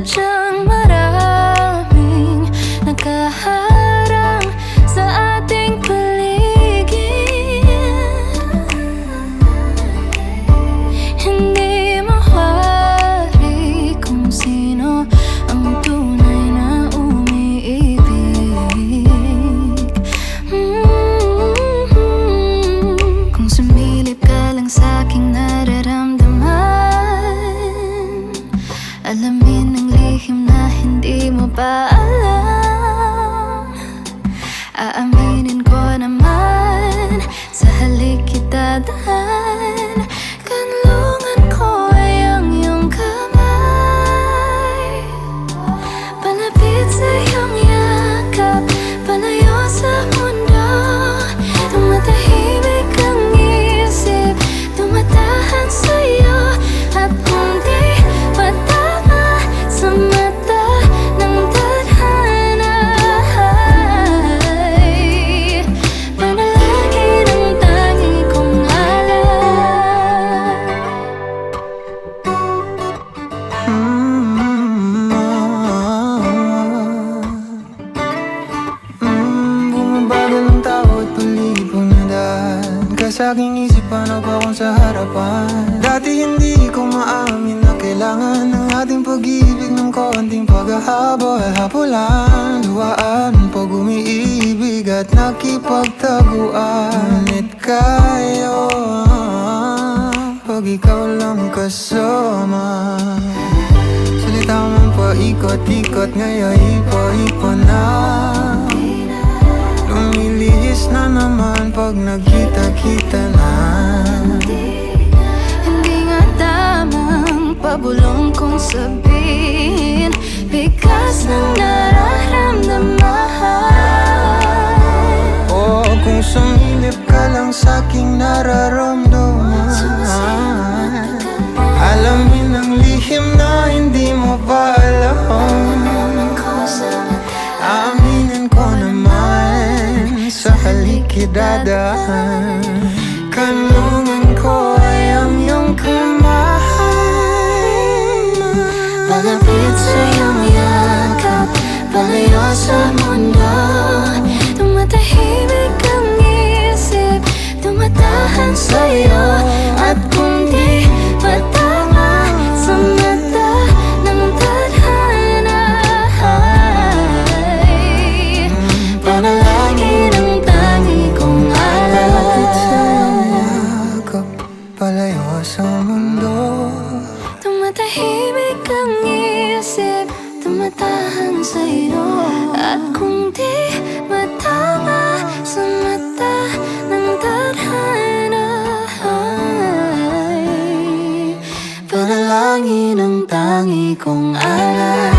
这 mo pa alam. Aaminin ko naman Sa halik kita daan sa aking isip, paano ba kung sa harapan? Dati hindi ko maamin na kailangan ng ating pag-ibig ng konting paghahabol Hapulan, luwaan pag umiibig at nakipagtaguan. Ngunit kayo pag ikaw lang kasama paikot-ikot Ngayon ipo-ipo na. Lumilihis na naman Pag nagkita-kita na. Hindi nga tamang pabulong kong sabihin Bigas ng nararamdaman O kung sumilip ka lang sa aking nararamdaman naman sa halikidadaan Kanungan ko ay ang iyong kamay Palapit sa iyong yakap Palayo sa mundo. Tumatahimik ang isip Tumatahan sa'yo At kung di matama Sa mata ng tadhana Panalangin ang tangi kong alam